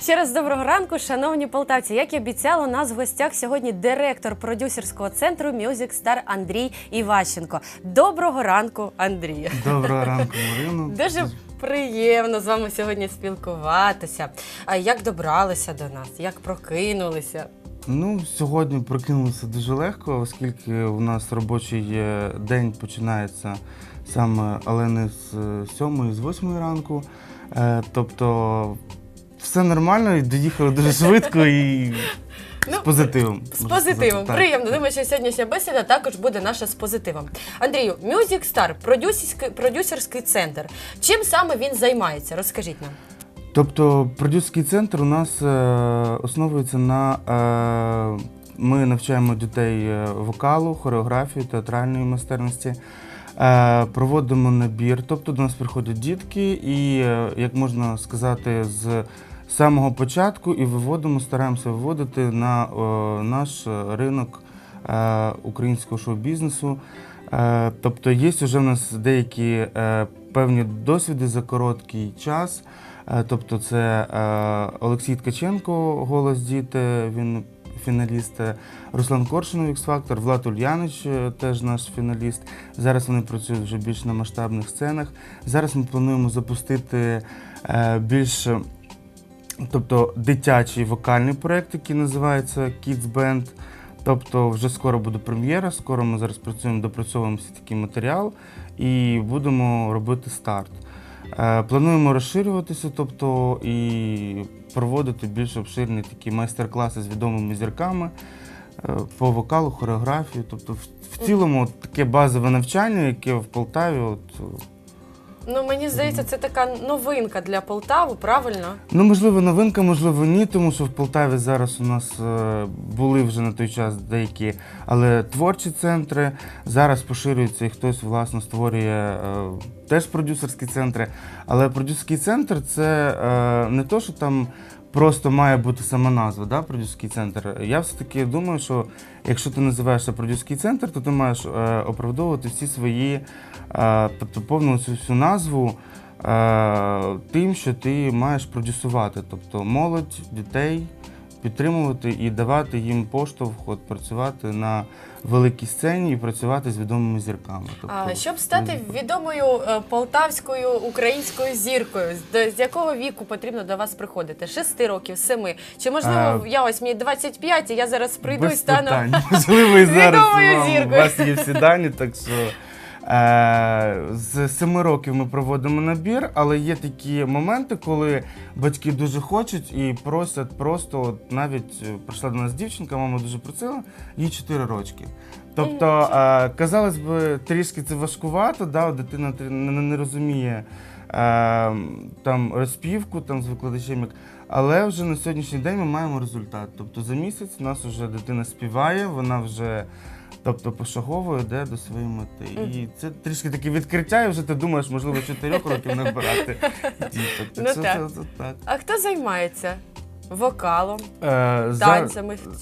Ще раз доброго ранку, шановні полтавці. Як і обіцяла, у нас в гостях сьогодні директор продюсерського центру Music Star Андрій Іващенко. Доброго ранку, Андрій. Доброго ранку, Марино. Дуже приємно з вами сьогодні спілкуватися. А як добралися до нас? Як прокинулися? Ну, сьогодні прокинулися дуже легко, оскільки у нас робочий е, день починається саме, але не з 7 з 8 ранку. Е, Тобто все нормально, і доїхали дуже швидко і з Ну, позитивом. З можна позитивом. сказати, так. Приємно. Думаю, що сьогоднішня бесіда також буде наша з позитивом. Андрію, Music Star, продюсерський, продюсерський центр. Чим саме він займається? Розкажіть нам. Тобто продюсерський центр у нас е, основується на е, ми навчаємо дітей е, вокалу, хореографії, театральної майстерності. Е, проводимо набір, тобто до нас приходять дітки, і, е, як можна сказати, з самого початку і виводимо, стараємося виводити на е, наш ринок українського шоу-бізнесу. Тобто є вже в нас деякі певні досвіди за короткий час. Тобто це Олексій Ткаченко, голос діти, він фіналіст, е, Руслан Коршунов, X-Factor, Влад Ульянич, е, теж наш фіналіст. Зараз вони працюють вже більш на масштабних сценах. Зараз ми плануємо запустити е, більш тобто, дитячий вокальний проєкт, який називається Kids Band. Тобто вже скоро буде прем'єра, скоро ми зараз працюємо, допрацьовуємо всі такий матеріал і будемо робити старт. Плануємо розширюватися, тобто і проводити більш обширні такі майстер-класи з відомими зірками е, по вокалу, хореографії. Тобто, в, в цілому таке базове навчання, яке в Полтаві. От, Ну мені здається, це така новинка для Полтави, правильно? Ну, можливо, новинка, можливо, ні, тому що в Полтаві зараз у нас е, були вже на той час деякі, але творчі центри. Зараз поширюється і хтось власне створює е, теж продюсерські центри. Але продюсерський центр це е, не то, що там просто має бути сама назва, да, продюсерський центр. Я все-таки думаю, що якщо ти називаєшся продюсерський центр, то ти маєш е, оправдовувати всі свої, тобто повну цю всю назву е, тим, що ти маєш продюсувати, тобто молодь, дітей підтримувати і давати їм поштовх от, працювати на великій сцені і працювати з відомими зірками. Тобто, А, щоб стати відомою е, полтавською українською зіркою, з- якого віку потрібно до вас приходити? Шести років, семи? Чи можливо А, я ось мені 25, і я зараз прийду без і стану питань. Можливо, і зараз відомою вам, у зіркою. вас є всі дані, так що. Е, з семи років ми проводимо набір, але є такі моменти, коли батьки дуже хочуть і просять просто, от навіть е, прийшла до нас дівчинка, мама дуже просила, їй 4 рочки. Тобто, е, казалось би, трішки це важкувато, да, от дитина не, не розуміє е, там розпівку там, з викладачем, але вже на сьогоднішній день ми маємо результат. Тобто за місяць у нас вже дитина співає, вона вже. Тобто пошагово йде до своєї мети. І це трішки таке відкриття, і вже ти думаєш, можливо, 4 років набирати діток. Ну Так що так. це- це так. А хто займається вокалом, Е, за-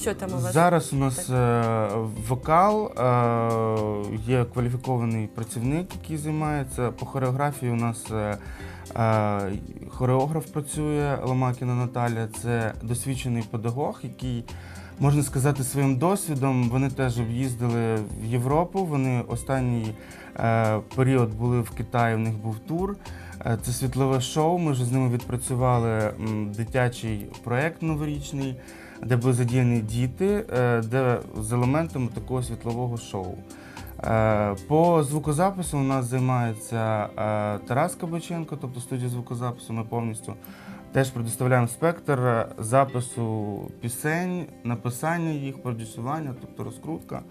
Що там у вас? Зараз у нас е, вокал, е, є кваліфікований працівник, який займається. По хореографії у нас е, е, хореограф працює Ломакіна Наталя. Це досвідчений педагог, який, можна сказати, своїм досвідом вони теж об'їздили в Європу. Вони останній е, період були в Китаї, в них був тур. Е, Це світлове шоу. Ми вже з ними відпрацювали дитячий проєкт новорічний де були задіяні діти, е, де з елементами такого світлового шоу. Е, По звукозапису у нас займається е, Тарас Кабаченко, тобто студія звукозапису. Ми повністю теж предоставляємо спектр запису пісень, написання їх, продюсування, тобто розкрутка.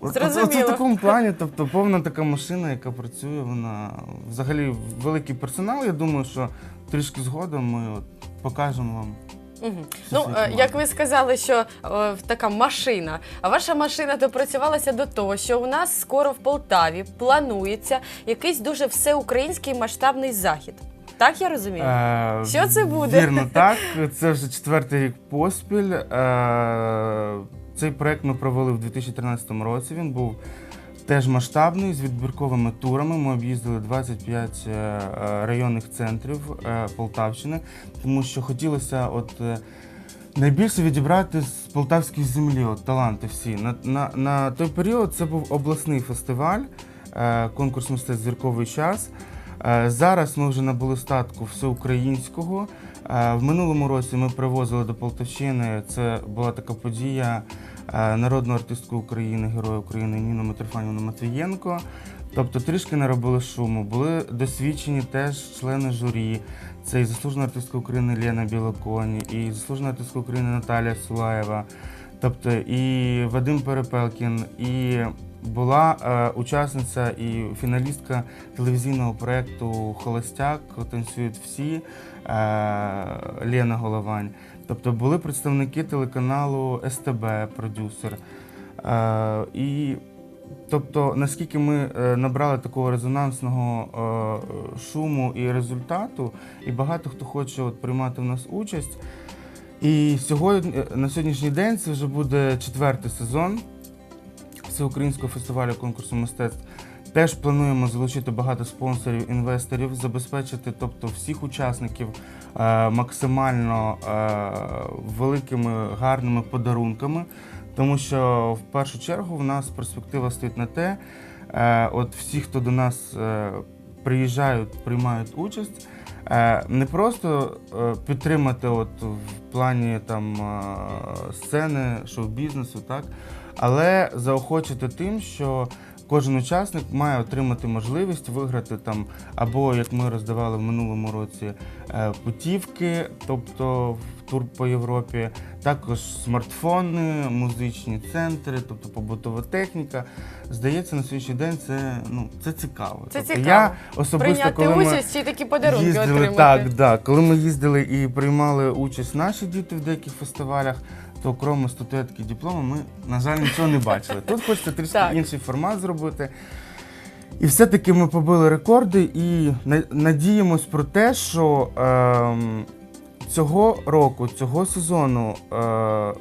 От- от- Це Зрозуміло. в такому плані, тобто повна така машина, яка працює, вона взагалі великий персонал. Я думаю, що трішки згодом ми от покажемо вам. Всі Ну, е, як ви сказали, що е, така машина, а ваша машина допрацювалася до того, що у нас скоро в Полтаві планується якийсь дуже всеукраїнський масштабний захід. Так я розумію? Е, Що це буде? Вірно, так. Це вже четвертий рік поспіль. Е, Цей проект ми провели в 2013 році. Він був теж масштабний з відбірковими турами. Ми об'їздили 25 е, районних центрів е, Полтавщини, тому що хотілося от. е, Найбільше відібрати з полтавської землі от, таланти всі. На, на, на той період це був обласний фестиваль, е, конкурс мистецтв зірковий час. Е, зараз ми вже набули статку всеукраїнського. Е, в минулому році ми привозили до Полтавщини. Це була така подія е, народну артистку України, Героя України Ніну Митрофанівну Матвієнко. Тобто трішки наробили шуму. Були досвідчені теж члени журі. Це і заслужена артистка України Лена Білоконь, і заслужена артистка України Наталія Сулаєва, тобто і Вадим Перепелкін, і була е, учасниця і фіналістка телевізійного проєкту Холостяк танцюють всі е, Лена Головань. Тобто були представники телеканалу СТБ, продюсер. Е, і Тобто, наскільки ми е, набрали такого резонансного е, шуму і результату, і багато хто хоче от, приймати в нас участь. І сьогодні, е, на сьогоднішній день це вже буде четвертий сезон всеукраїнського фестивалю конкурсу мистецтв. Теж плануємо залучити багато спонсорів, інвесторів, забезпечити тобто, всіх учасників е, максимально е, великими гарними подарунками. Тому що в першу чергу в нас перспектива стоїть на те, е, от всі, хто до нас е, приїжджають, приймають участь, не просто е, підтримати от в плані там е, сцени, шоу-бізнесу, так, але заохочити тим, що кожен учасник має отримати можливість виграти там, або як ми роздавали в минулому році, е, путівки, тобто в тур по Європі, також смартфони, музичні центри, тобто побутова техніка. Здається, на сьогоднішній день це ну це цікаво. Це тобто, цікаво. Я особисто Прийняти коли ми участь і такі подарунки їздили, отримати. так, да, коли ми їздили і приймали участь наші діти в деяких фестивалях. То крім статуетки і диплому, ми, на жаль, нічого не бачили. Тут хочеться трішки Так. інший формат зробити. І все-таки ми побили рекорди і на- надіємось про те, що ем, цього року, цього сезону е,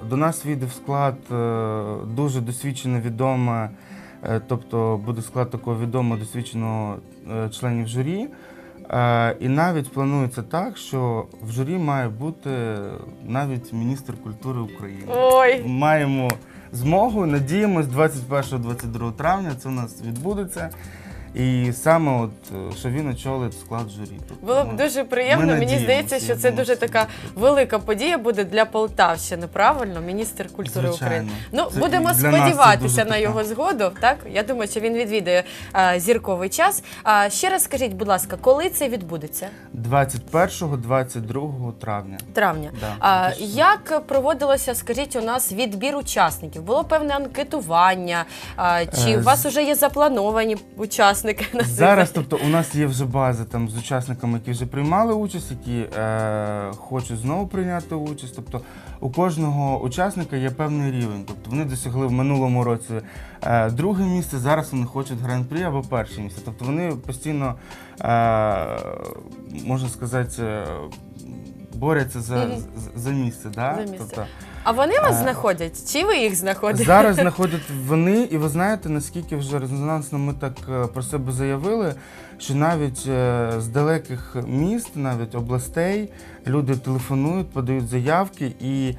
до нас війде в склад е, дуже досвідчено відома, е, тобто буде склад такого відомого досвідченого е, членів журі. І навіть планується так, що в журі має бути навіть міністр культури України Ой, маємо змогу. Надіємось, 21-22 травня це у нас відбудеться. І саме от, е, що він очолить склад журі. Було б дуже приємно. ми Мені здається, що це дуже така велика подія буде для Полтавщини, правильно? Міністр культури Звичайно. України. Ну, Це будемо сподіватися на його згоду. Так, я думаю, що він відвідає а, зірковий час. А, ще раз скажіть, будь ласка, коли це відбудеться? 21-22 травня. Травня. Да, А, як проводилося, скажіть, у нас відбір учасників? Було певне анкетування? А, чи Е, у вас вже є заплановані учасники на цей Зараз, захід? тобто, у нас є вже база там з учасниками, які вже приймали участь, які е, хочуть знову прийняти участь. Тобто у кожного учасника є певний рівень. Тобто вони досягли в минулому році е, друге місце, зараз вони хочуть гран-прі або перше місце. Тобто вони постійно, е, можна сказати, е, борються за, Мгм. за, за місце. Да? За місце. Тобто, А вони вас Е, знаходять? Чи ви їх знаходите? Зараз знаходять вони, і ви знаєте, наскільки вже резонансно ми так е, про себе заявили, що навіть е, з далеких міст, навіть областей, люди телефонують, подають заявки і.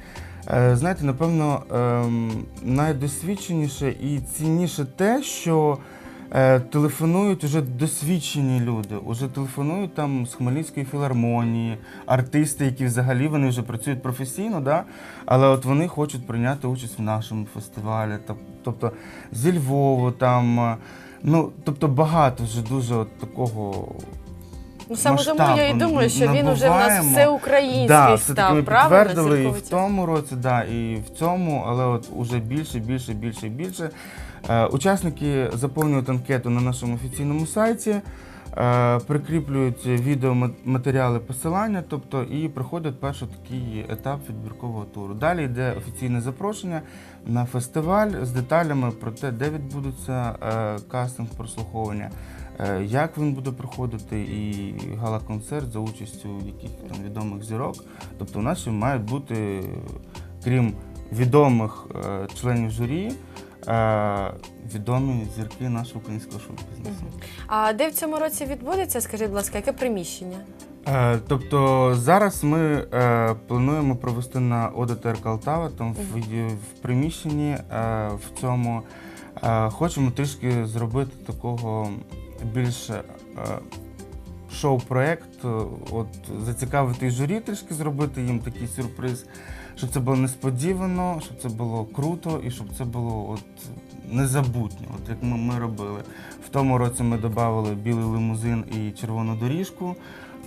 е, Знаєте, напевно, ем, найдосвідченіше і цінніше те, що е, телефонують уже досвідчені люди, уже телефонують там з Хмельницької філармонії, артисти, які взагалі вони вже працюють професійно, да? але от вони хочуть прийняти участь в нашому фестивалі. Тобто зі Львову там. е, Ну, тобто багато вже дуже от такого. Ну саме тому я і думаю, що він уже в нас набуваємо. всеукраїнський Да, став, правильно? підтвердили і в тому році, да, і в цьому, але от уже більше, більше, більше, більше. Е, учасники заповнюють анкету на нашому офіційному сайті, е, прикріплюють відеоматеріали посилання, тобто і проходять перший такий етап відбіркового туру. Далі йде офіційне запрошення на фестиваль з деталями про те, де відбудеться е, кастинг прослуховування. Як він буде проходити, і гала-концерт за участю яких там відомих зірок. Тобто у нас мають бути, крім відомих членів журі, відомі зірки нашого українського шоу-бізнесу. А де в цьому році відбудеться, скажіть, будь ласка, яке приміщення? Е, тобто зараз ми е, плануємо провести на ОДТР Калтава, там в, в приміщенні е, в цьому е, хочемо трішки зробити такого більш е, шоу-проект, е, от зацікавити журі, трішки зробити їм такий сюрприз, щоб це було несподівано, щоб це було круто і щоб це було от незабутньо, от як ми, ми робили. В тому році ми додали білий лимузин і червону доріжку.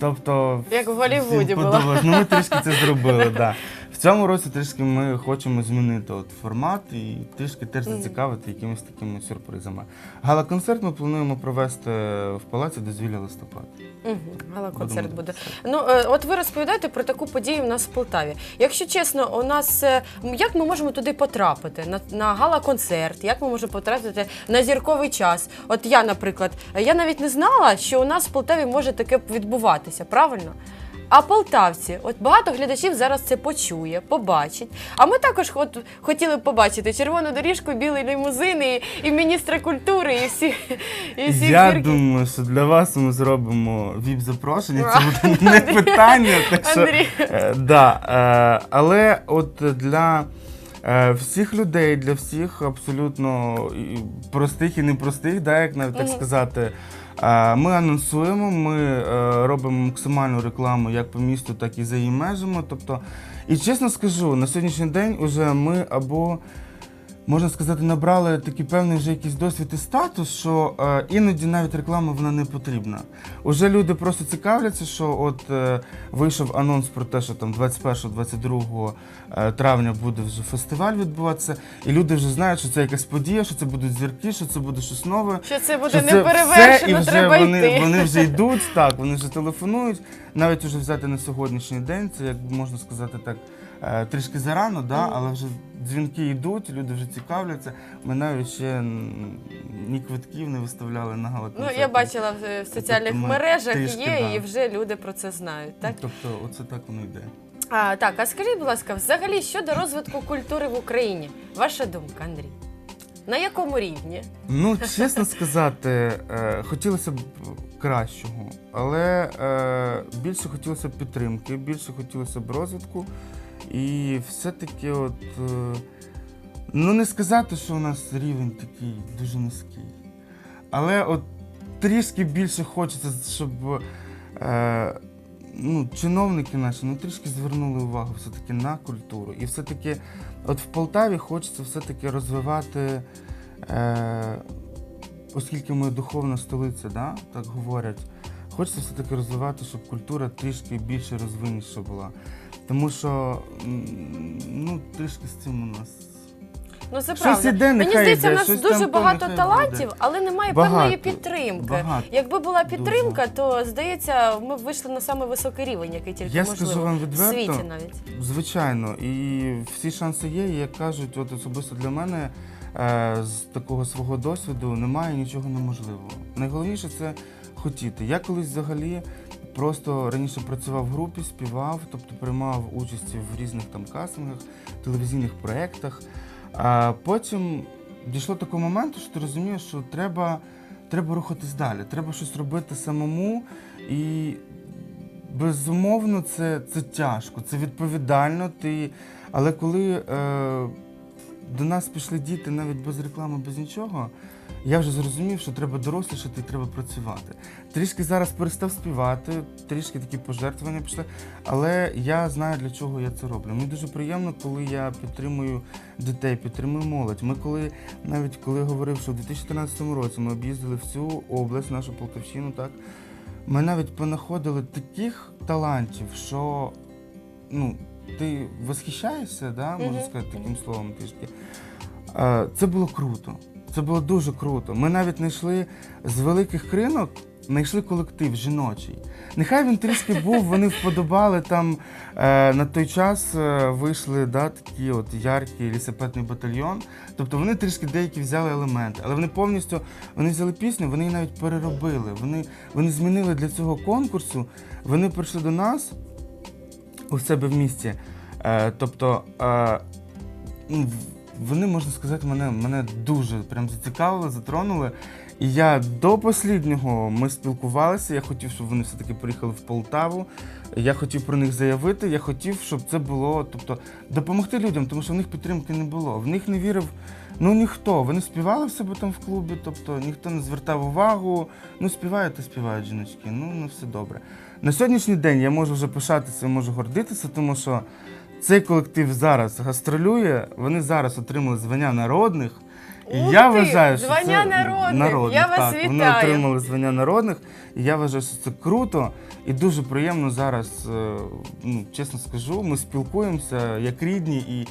Тобто, Як в Голлівуді було. Ну, ми трішки це зробили, да. В цьому році трішки ми хочемо змінити от формат і трішки теж зацікавити якимись такими сюрпризами. Гала-концерт ми плануємо провести в палаці дозвілля листопад. Угу, гала-концерт буде. Ну, е, от ви розповідаєте про таку подію в нас в Полтаві. Якщо чесно, у нас е, як ми можемо туди потрапити? На, на гала-концерт, як ми можемо потрапити на зірковий час? От я, наприклад, я навіть не знала, що у нас в Полтаві може таке відбуватися, правильно? А полтавці, от багато глядачів зараз це почує, побачить. А ми також от, хотіли б побачити червону доріжку, білий лімузин і, і міністра культури, і всі, і всі Я зірки. думаю, що для вас ми зробимо віп-запрошення. Це буде не питання. Так що, Андрій. е, да, е, але от для е, всіх людей, для всіх абсолютно простих і непростих, да, як навіть так сказати. Ми анонсуємо, ми е, робимо максимальну рекламу як по місту, так і за її межами. Тобто, і чесно скажу, на сьогоднішній день уже ми або можна сказати, набрали такий певний вже якийсь досвід і статус, що е, іноді навіть реклама вона не потрібна. Уже люди просто цікавляться, що от е, вийшов анонс про те, що там 21-22 е, травня буде вже фестиваль відбуватися, і люди вже знають, що це якась подія, що це будуть зірки, що це буде щось нове. Що це буде Що це неперевершено, треба вони, йти. вони вже йдуть, так, вони вже телефонують. Навіть уже взяти на сьогоднішній день, це як можна сказати так, трішки зарано, да, але вже дзвінки йдуть, люди вже цікавляться. Ми навіть ще ні квитків не виставляли на Ну, я бачила в, в соціальних Тобто ми мережах трішки, є, да. і вже люди про це знають. Так? Тобто, оце так воно йде. А, так, а скажіть, будь ласка, взагалі щодо розвитку культури в Україні, ваша думка, Андрій? На якому рівні? Ну, чесно сказати, е, хотілося б кращого, але е, більше хотілося б підтримки, більше хотілося б розвитку. І все-таки, от, е, ну не сказати, що у нас рівень такий дуже низький. Але от трішки більше хочеться, щоб е, ну, чиновники наші ну, трішки звернули увагу все-таки на культуру. І все-таки, от в Полтаві хочеться все-таки розвивати. Е, оскільки ми духовна столиця, да, так говорять, хочеться все-таки розвивати, щоб культура трішки більше розвинніша була. Тому що ну, трішки з цим у нас. Ну це Щось правда. іде, Мені нехай здається, йде, в нас щось дуже там то багато нехай талантів, буде. але немає Багато, певної підтримки. багато, Якби була підтримка, то здається, ми б вийшли на самий високий рівень, який тільки Я можливо скажу вам в відверто, світі навіть. Звичайно, і всі шанси є. І як кажуть, от особисто для мене е, з такого свого досвіду немає нічого неможливого. Найголовніше це хотіти. Я колись взагалі просто раніше працював в групі, співав, тобто приймав участь в різних там кастингах, телевізійних проєктах. А потім дійшло такого моменту, що ти розумієш, що треба, треба рухатись далі, треба щось робити самому. І Безумовно, це, це тяжко, це відповідально. Ти... Але коли е, до нас пішли діти навіть без реклами, без нічого, я вже зрозумів, що треба дорослішати і треба працювати. Трішки зараз перестав співати, трішки такі пожертвування пішли, але я знаю, для чого я це роблю. Мені дуже приємно, коли я підтримую дітей, підтримую молодь. Ми коли навіть коли я говорив, що в 2014 році ми об'їздили всю область, нашу Полтавщину, так. Ми навіть понаходили таких талантів, що ну, ти восхищаєшся, да, можна сказати таким словом трішки. Е, Це було круто. Це було дуже круто. Ми навіть знайшли з великих кринок, знайшли колектив жіночий. Нехай він трішки був, вони вподобали там е, на той час е, вийшли да, такі от яркі лісопетний батальйон. Тобто вони трішки деякі взяли елементи, але вони повністю вони взяли пісню, вони її навіть переробили. Вони, вони змінили для цього конкурсу. Вони прийшли до нас у себе в місті. Е, тобто е, вони, можна сказати, мене, мене дуже прям зацікавили, затронули. І я до посліднього ми спілкувалися. Я хотів, щоб вони все-таки приїхали в Полтаву. Я хотів про них заявити. Я хотів, щоб це було, тобто допомогти людям, тому що в них підтримки не було. В них не вірив ну ніхто. Вони співали в себе там в клубі, тобто ніхто не звертав увагу. Ну, співають та співають жіночки. Ну, ну все добре. На сьогоднішній день я можу вже пишатися, можу гордитися, тому що цей колектив зараз гастролює. Вони зараз отримали звання народних. І Ух я ти, вважаю, що звання це народних. Я вас так, Вони вітаю. отримали звання народних, і я вважаю, що це круто і дуже приємно зараз. е, Ну, чесно скажу, ми спілкуємося як рідні, і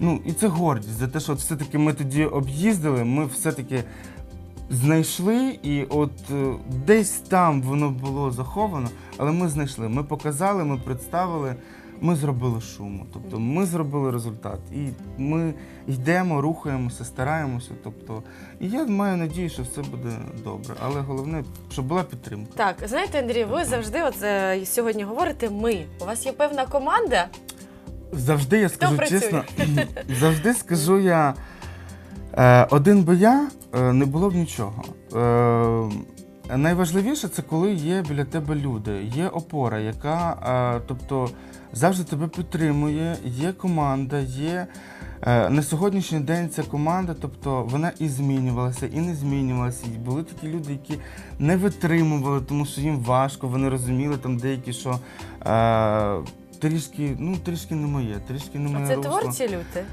ну і це гордість за те, що от все-таки ми тоді об'їздили. Ми все-таки знайшли, і от е, десь там воно було заховано, але ми знайшли. Ми показали, ми представили. Ми зробили шуму, тобто ми зробили результат. І ми йдемо, рухаємося, стараємося. Тобто, і я маю надію, що все буде добре. Але головне, щоб була підтримка. Так, знаєте, Андрій, ви завжди от, е, сьогодні говорите ми. У вас є певна команда. Завжди я скажу працює? чесно, завжди скажу я, е, один би я е, не було б нічого. Е, найважливіше це коли є біля тебе люди, є опора, яка е, тобто, завжди тебе підтримує, є команда, є. е, На сьогоднішній день ця команда, тобто вона і змінювалася, і не змінювалася. І були такі люди, які не витримували, тому що їм важко, вони розуміли там деякі, що е, трішки, ну трішки не моє, трішки не моє А це русло. творці люди?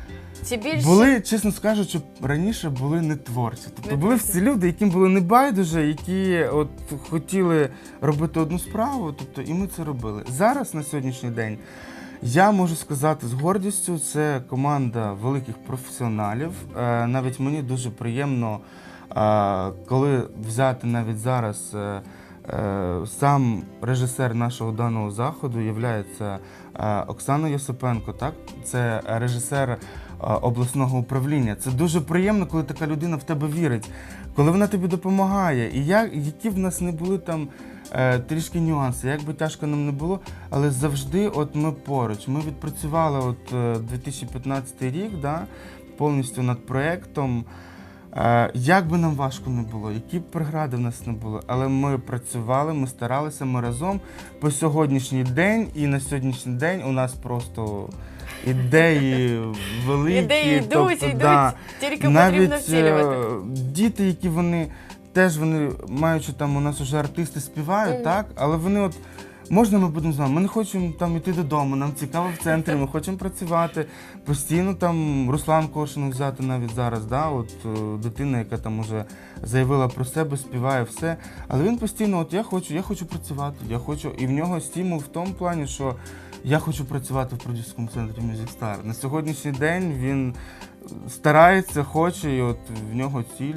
Ці більше Були, чесно скажучи, раніше були не творці. Тобто Не були творці. всі люди, яким було не байдуже, які от хотіли робити одну справу, тобто і ми це робили. Зараз на сьогоднішній день я можу сказати з гордістю, це команда великих професіоналів. Е, навіть мені дуже приємно, е, коли взяти навіть зараз. е, е, Сам режисер нашого даного заходу є Оксана Йосипенко. Так, це режисер обласного управління. Це дуже приємно, коли така людина в тебе вірить, коли вона тобі допомагає. І я, які в нас не були там е, трішки нюанси, як би тяжко нам не було, але завжди от ми поруч. Ми відпрацювали от е, 2015 рік, да, повністю над проєктом. Як би нам важко не було, які б прегради в нас не було, але ми працювали, ми старалися, ми разом по сьогоднішній день, і на сьогоднішній день у нас просто ідеї великі. ідеї йдуть, тобто, йдуть, да, тільки потрібно навіть втілювати. е, діти, які вони теж вони маючи там у нас уже артисти співають, Мгм. так, але вони от. Можна ми будемо з вами? Ми не хочемо там йти додому, нам цікаво в центрі, ми хочемо працювати. Постійно там Руслан Кошин взяти навіть зараз, да, от е, дитина, яка там уже заявила про себе, співає все. Але він постійно, от я хочу, я хочу працювати, я хочу, і в нього стимул в тому плані, що я хочу працювати в продюсерському центрі Music Star. На сьогоднішній день він старається, хоче, і от в нього ціль,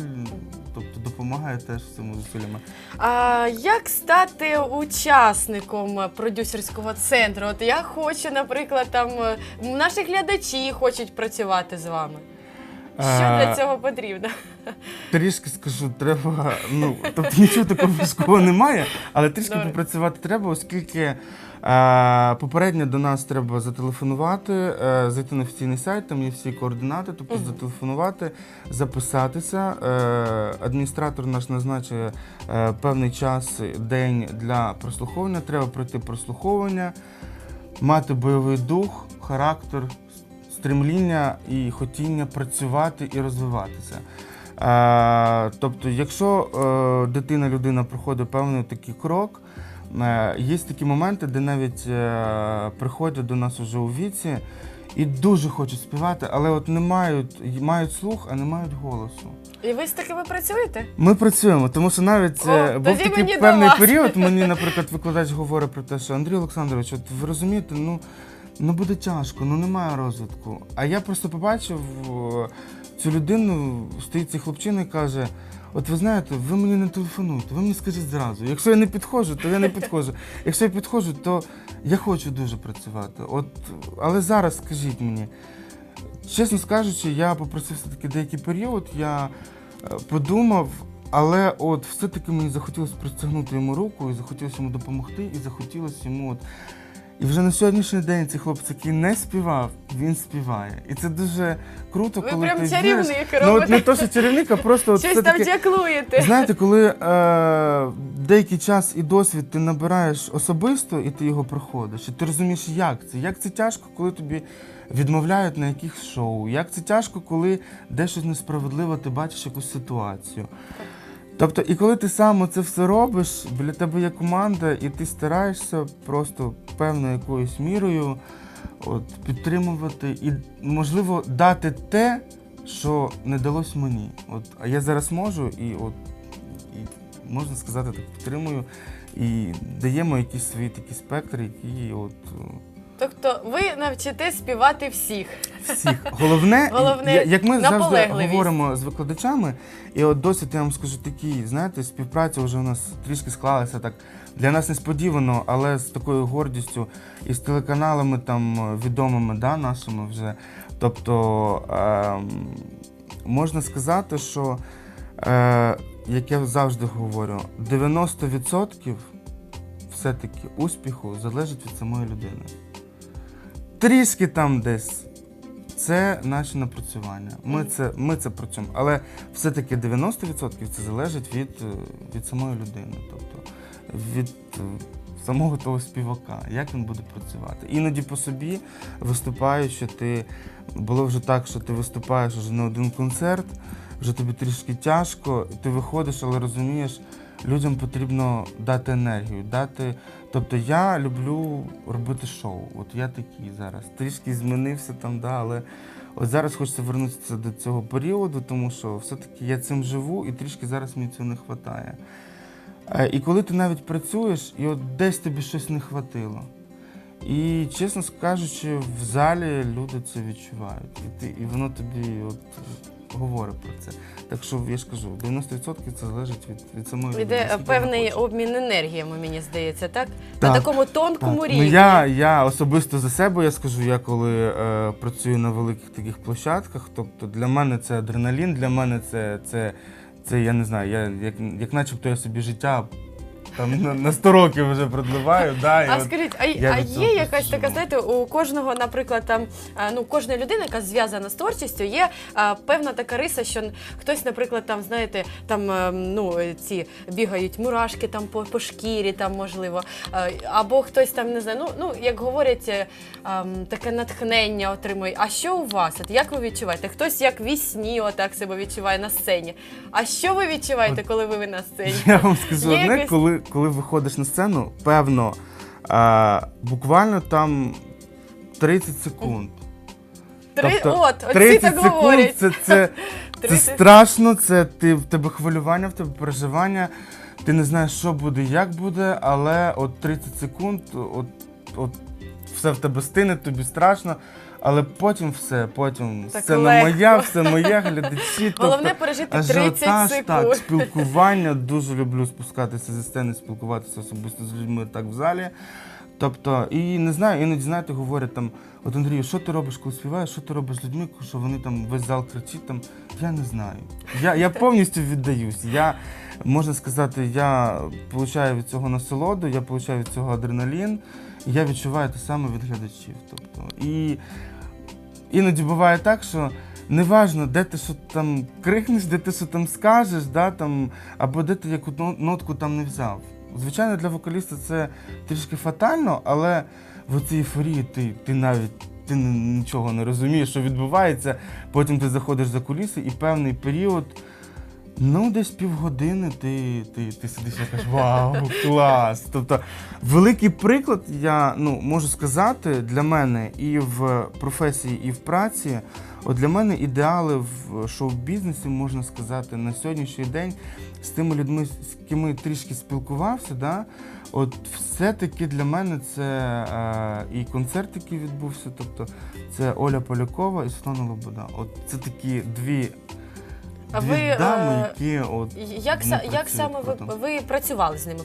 тобто допомагає теж цими зусиллями. А як стати учасником продюсерського центру? От я хочу, наприклад, там е, наші глядачі хочуть працювати з вами. Що для цього потрібно? Трішки скажу, треба. Ну тобто нічого такого військового немає, але трішки Добре. попрацювати треба, оскільки е, попередньо до нас треба зателефонувати, е, зайти на офіційний сайт, там є всі координати, тобто Мгм. зателефонувати, записатися. Е, адміністратор наш назначує е, певний час, день для прослуховування. Треба пройти прослуховування, мати бойовий дух, характер, стремління і хотіння працювати і розвиватися. Тобто, якщо е, дитина, людина проходить певний такий крок, е, є такі моменти, де навіть е, приходять до нас уже у віці і дуже хочуть співати, але от не мають, мають слух, а не мають голосу. І ви з такими працюєте? Ми працюємо, тому що навіть О, був такий певний період. Мені, наприклад, викладач говорить про те, що Андрій Олександрович, от ви розумієте, ну, ну буде тяжко, ну немає розвитку. А я просто побачив цю людину, стоїть цей хлопчина і каже. От ви знаєте, ви мені не телефонуйте, ви мені скажіть зразу. Якщо я не підходжу, то я не підходжу. Якщо я підходжу, то я хочу дуже працювати. От, але зараз скажіть мені, чесно скажучи, я попросив все-таки деякий період, я е, подумав, але от все-таки мені захотілося простягнути йому руку, і захотілося йому допомогти, і захотілося йому от І вже на сьогоднішній день цей хлопець, який не співав, він співає. І це дуже круто, Ви коли прям ти чарівник віриш. Ну от не то, що чарівник, а просто от Щось там все-таки дяклуєте. Знаєте, коли е, деякий час і досвід ти набираєш особисто, і ти його проходиш, і ти розумієш, як це. Як це тяжко, коли тобі відмовляють на якихось шоу, як це тяжко, коли де щось несправедливо, ти бачиш якусь ситуацію. Тобто, і коли ти сам це все робиш, біля тебе є команда, і ти стараєшся просто певною якоюсь мірою от, підтримувати і, можливо, дати те, що не далось мені. От, а я зараз можу, і от і, можна сказати, так підтримую, і даємо якісь свої такі спектри, які от Тобто ви навчите співати всіх. всіх. Головне, Головне, я- як ми завжди наполегливість. говоримо з викладачами, і от досить я вам скажу такий, знаєте, співпраця вже у нас трішки склалася так. Для нас несподівано, але з такою гордістю і з телеканалами там е, відомими, да, нашими вже. Тобто ем, можна сказати, що, е, як я завжди говорю, 90% все-таки успіху залежить від самої людини. Трішки там десь. Це наші напрацювання. Ми це, ми це працюємо. Але все-таки 90% це залежить від, е, від самої людини, тобто від е, самого того співака, як він буде працювати. Іноді по собі виступаючи, ти було вже так, що ти виступаєш вже на один концерт, вже тобі трішки тяжко, ти виходиш, але розумієш, людям потрібно дати енергію, дати. Тобто я люблю робити шоу. От я такий зараз. Трішки змінився там, да, але от зараз хочеться вернутися до цього періоду, тому що все-таки я цим живу і трішки зараз мені цього не вистачає. Е, І коли ти навіть працюєш, і от десь тобі щось не хватило. І чесно кажучи, в залі люди це відчувають. І, ти, і воно тобі от, говорить про це. Так що я ж кажу, 90% це залежить від, від самої людини. Іде певний обмін енергіями, мені здається, так? На Так, такому тонкому Так. рівні. Ну, я, я особисто за себе я скажу, я коли е, працюю на великих таких площадках, тобто для мене це адреналін, для мене це, це, це я не знаю, я, як, як начебто я собі життя там на, на 100 років вже продливаю. Да, і А от- скажіть, а, я а цього є якась така, знаєте, у кожного, наприклад, там а, ну кожна людина, яка зв'язана з творчістю, є а, певна така риса, що хтось, наприклад, там знаєте, там ем, ну е, ці бігають мурашки там по, по шкірі, там можливо, а, або хтось там не знаю, ну ну як говорять, е, ем, таке натхнення отримує. А що у вас? От як ви відчуваєте? Хтось як вісні, отак себе відчуває на сцені. А що ви відчуваєте, коли ви на сцені? Я вам скажу Є одне, якась- коли, коли виходиш на сцену, певно, а, буквально там 30 секунд. Три, Тобто от, оці 30 так секунд говорять. це, це, це 30 страшно, це ти, в тебе хвилювання, в тебе переживання. Ти не знаєш, що буде, як буде, але от 30 секунд, от, от все в тебе стине, тобі страшно. Але потім все, потім Так сцена легко. моя, все моє, глядачі. Головне тобто, пережити 30 ажіотаж, секунд. так, спілкування. Дуже люблю спускатися зі сцени, спілкуватися особисто з людьми так в залі. Тобто, і не знаю, іноді знаєте, говорять там, от Андрію, що ти робиш, коли співаєш, що ти робиш з людьми, що вони там весь зал кричить там. Я не знаю. Я, я повністю віддаюсь. Я можна сказати, я получаю від цього насолоду, я получаю від цього адреналін, і я відчуваю те саме від глядачів. Тобто, і іноді буває так, що неважно, де ти що там крикнеш, де ти що там скажеш, да, там, або де ти яку нотку там не взяв. Звичайно, для вокаліста це трішки фатально, але в цій ефорії ти, ти навіть ти нічого не розумієш, що відбувається. Потім ти заходиш за куліси і певний період. Ну, десь півгодини ти, ти, ти сидиш і кажеш, вау, клас. Тобто, великий приклад, я ну, можу сказати, для мене і в професії, і в праці. От для мене ідеали в шоу-бізнесі, можна сказати, на сьогоднішній день з тими людьми, з ким я трішки спілкувався, да, от все-таки для мене це е, і концерт, який відбувся, тобто це Оля Полякова і Світлана Лобода. От це такі дві, А ви, дами, е, які от Як, са- як працюють саме ви, круто. ви працювали з ними?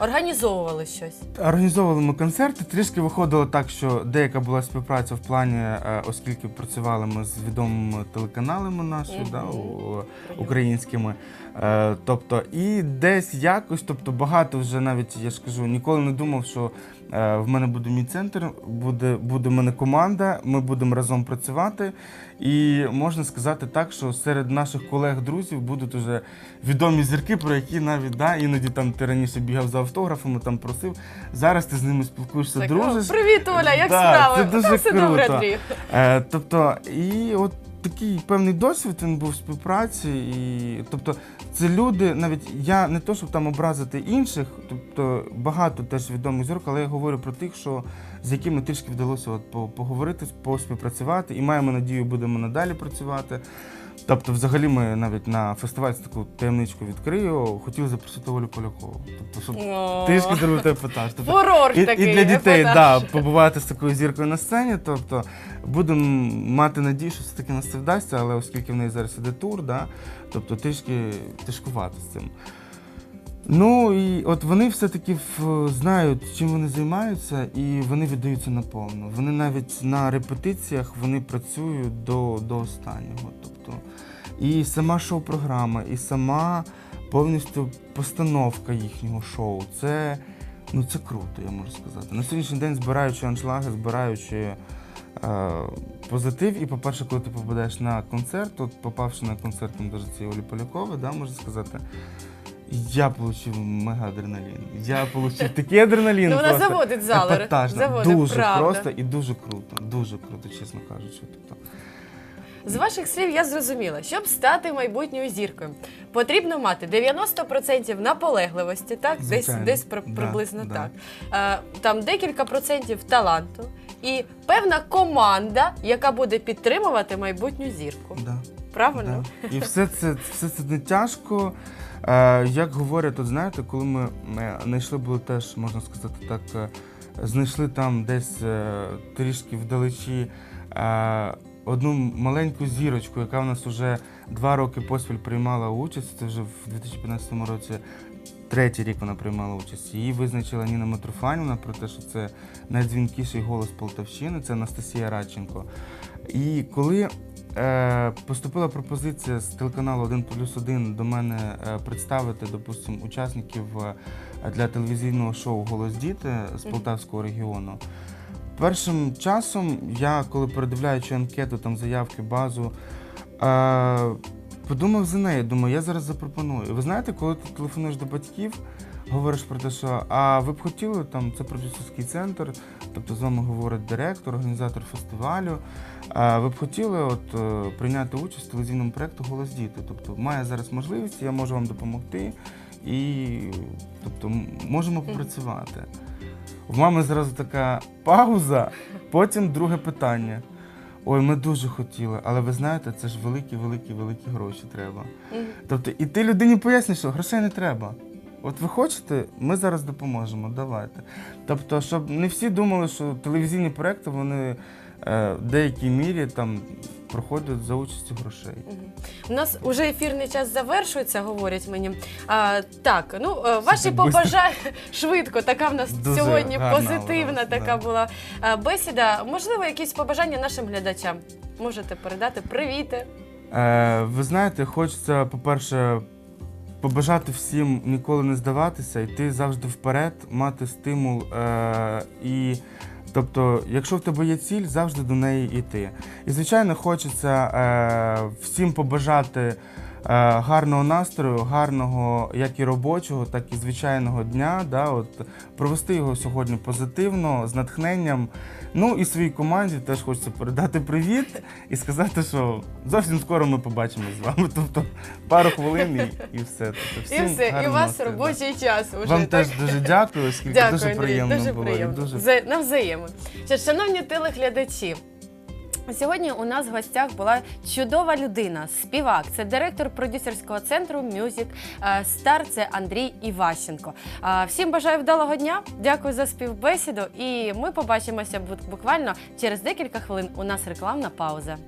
Організовували щось? Організовували ми концерти. Трішки виходило так, що деяка була співпраця в плані, е, оскільки працювали ми з відомими телеканалами нашими, Мгм. да, у- українськими. Е, тобто, і десь якось, тобто багато вже навіть я ж кажу, ніколи не думав, що в мене буде мій центр, буде, буде в мене команда, ми будемо разом працювати. І можна сказати так, що серед наших колег-друзів будуть уже відомі зірки, про які навіть да, іноді там ти раніше бігав за автографами, там просив. Зараз ти з ними спілкуєшся, Так, дружиш. Привіт, Оля, як Да, справи? це дуже Та все добре. Андрій. Е, тобто, і от такий певний досвід він був співпраці. І, тобто, це люди, навіть я не то, щоб там образити інших, тобто багато теж відомих зірок, але я говорю про тих, що з якими трішки вдалося от, поговорити, поспівпрацювати, і маємо надію, будемо надалі працювати. Тобто, взагалі, ми навіть на фестиваль таку таємничку відкрию, хотів запросити Олю Полякову. Тобто, щоб трішки зробити епатаж. Тобто, Фурор і, такий. і для дітей, епатаж. да, побувати з такою зіркою на сцені. Тобто будемо мати надію, що все-таки нас це вдасться, але оскільки в неї зараз іде тур, да, тобто трішки тяжкувати з цим. Ну і от вони все-таки знають, чим вони займаються, і вони віддаються наповну. Вони навіть на репетиціях вони працюють до, до останнього. Тобто, і сама шоу-програма, і сама повністю постановка їхнього шоу. Це, ну, це круто, я можу сказати. На сьогоднішній день збираючи аншлаги, збираючи е, позитив. І, по-перше, коли ти попадаєш на концерт, от попавши на концерт там, даже цієї Олі Полякової, да, можна сказати. Я отримав мега адреналін. Я отримав такий адреналін. Ну, вона просто заводить зали. епатажно. Заводить, дуже правда. просто і дуже круто. Дуже круто, чесно кажучи. Тобто, З ваших слів я зрозуміла, щоб стати майбутньою зіркою, потрібно мати 90% наполегливості, так? Десь, Звичайно. десь при- Да, приблизно да. так. Е, там декілька процентів таланту і певна команда, яка буде підтримувати майбутню зірку. да. Правильно? І все це, все це не тяжко. Е, як говорять, от знаєте, коли ми знайшли були теж, можна сказати так, е, знайшли там десь е, трішки вдалечі е, одну маленьку зірочку, яка в нас вже два роки поспіль приймала участь. Це вже в 2015 році. Третій рік вона приймала участь. Її визначила Ніна Митрофанівна про те, що це найдзвінкіший голос Полтавщини, це Анастасія Радченко. І коли поступила пропозиція з телеканалу 1 плюс 1 до мене е, представити, допустимо, учасників е, для телевізійного шоу Голос діти з Полтавського регіону. Першим часом я, коли передивляючи анкету, там заявки, базу, е, подумав за неї. Думаю, я зараз запропоную. Ви знаєте, коли ти телефонуєш до батьків, говориш про те, що а ви б хотіли там це продюсерський центр, тобто з вами говорить директор, організатор фестивалю. А ви б хотіли от е, прийняти участь в телевізійному проєкту Голос діти. Тобто має зараз можливість, я можу вам допомогти і тобто можемо попрацювати. В мами зразу така пауза, потім друге питання. Ой, ми дуже хотіли, але ви знаєте, це ж великі, великі, великі гроші треба. Тобто, і ти людині пояснюєш, що грошей не треба. От ви хочете, ми зараз допоможемо, давайте. Тобто, щоб не всі думали, що телевізійні проекти вони е, в деякій мірі там проходять за участю грошей. Мгм. У нас уже ефірний час завершується, говорять мені. А, так, ну е, ваші бистро. побажання швидко. Така в нас Дуже сьогодні гарна позитивна була, така да. була е, бесіда. Можливо, якісь побажання нашим глядачам можете передати. Привіти. Е, ви знаєте, хочеться, по-перше, побажати всім ніколи не здаватися, йти завжди вперед, мати стимул. Е, і, тобто, якщо в тебе є ціль, завжди до неї йти. І, звичайно, хочеться е, всім побажати. Е, Гарного настрою, гарного як і робочого, так і звичайного дня. Да, от, провести його сьогодні позитивно, з натхненням. Ну і своїй команді теж хочеться передати привіт і сказати, що зовсім скоро ми побачимося з вами. Тобто пару хвилин і, і все. Тобто, І всім все, і у вас настрою, да. робочий час. Уже, Вам так? теж дуже дякую, оскільки Дякую, дуже Андрій, приємно дуже було. Дуже... Вза- Навзаємно. Шановні телеглядачі. Сьогодні у нас в гостях була чудова людина, співак. Це директор продюсерського центру е, Star, це Андрій Іващенко. Е, Всім бажаю вдалого дня. Дякую за співбесіду. І ми побачимося буквально через декілька хвилин. У нас рекламна пауза.